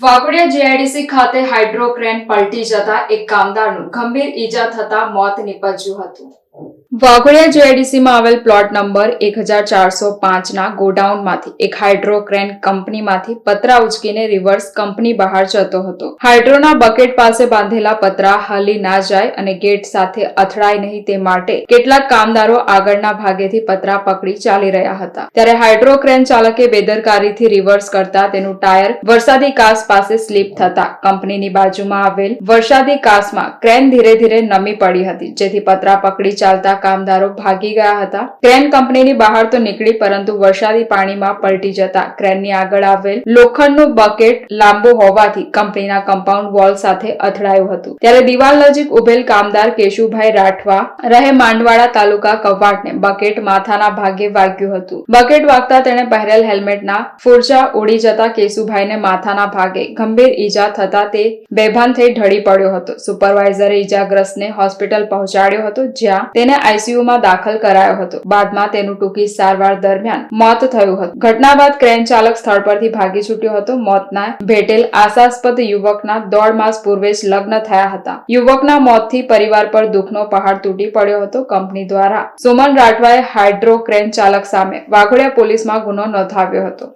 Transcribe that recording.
Waghodia GIDC ખાતે હાઇડ્રોક્રેન પલટી જતા એક કામદારનું ગંભીર ઈજા થતા મોત નીપજ્યું હતું. વાઘોડિયા જેઆઈડીસીમાં આવેલ પ્લોટ નંબર એક હજાર ચારસો પાંચના ગોડાઉનમાંથી, એક હાઇડ્રોક્રેન કંપનીમાંથી પતરા ઉચકીને રિવર્સ કંપની બહાર જતો હતો. હાઇડ્રોના બકેટ પાસે બાંધેલા પતરા હલી ના જાય અને ગેટ સાથે અથડાય નહીં તે માટે કેટલાક કામદારો આગળના ભાગેથી પતરા પકડી ચાલી રહ્યા હતા. ત્યારે હાઇડ્રોક્રેન ચાલકે બેદરકારીથી રિવર્સ કરતા તેનું ટાયર વરસાદી કાસ પાસે સ્લીપ થતા કંપનીની બાજુમાં આવેલ વરસાદી કાસમાં ક્રેન ધીરે ધીરે નમી પડી હતી, જેથી પતરા પકડી ચાલતા કામદારો ભાગી ગયા હતા. ક્રેન કંપનીની બહાર તો નીકળી પરંતુ વરસાદી પાણીમાં પલટી જતા ક્રેનની આગળ આવેલ લોખંડનું બકેટ લાંબો હોવાથી કંપનીના કમ્પાઉન્ડ વોલ સાથે અથડાયું હતું. ત્યારે દિવાલ નજીક ઉભેલ કામદાર કેશુભાઈ રાઠવા, રહે માંડવાડા તાલુકા કવાટને બકેટ માથાના ભાગે વાગ્યું હતું. બકેટ વાગતા તેણે પહેરેલ હેલ્મેટના ફુરજા ઉડી જતા કેશુભાઈને માથાના ભાગે ગંભીર ઈજા થતા તે બેભાન થઈ ઢળી પડ્યો હતો. સુપરવાઇઝરે ઈજાગ્રસ્તને હોસ્પિટલ પહોંચાડ્યો હતો, જ્યાં તેને આઈસીયુમાં દાખલ કરાયો હતો. બાદમાં તેનું ટૂંકી સારવાર દરમિયાન મોત થયું હતું. ઘટના બાદ ક્રેન ચાલક સ્થળ પરથી ભાગી છૂટ્યો હતો. મોતના ભેટેલ આશાસ્પદ યુવકના દોઢ માસ પૂર્વે જ લગ્ન થયા હતા. યુવકના મોતથી પરિવાર પર દુઃખનો પહાડ તૂટી પડ્યો હતો. કંપની દ્વારા સુમન રાઠવાએ હાઇડ્રો ક્રેન ચાલક સામે વાઘોડિયા પોલીસમાં ગુનો નોંધાવ્યો હતો.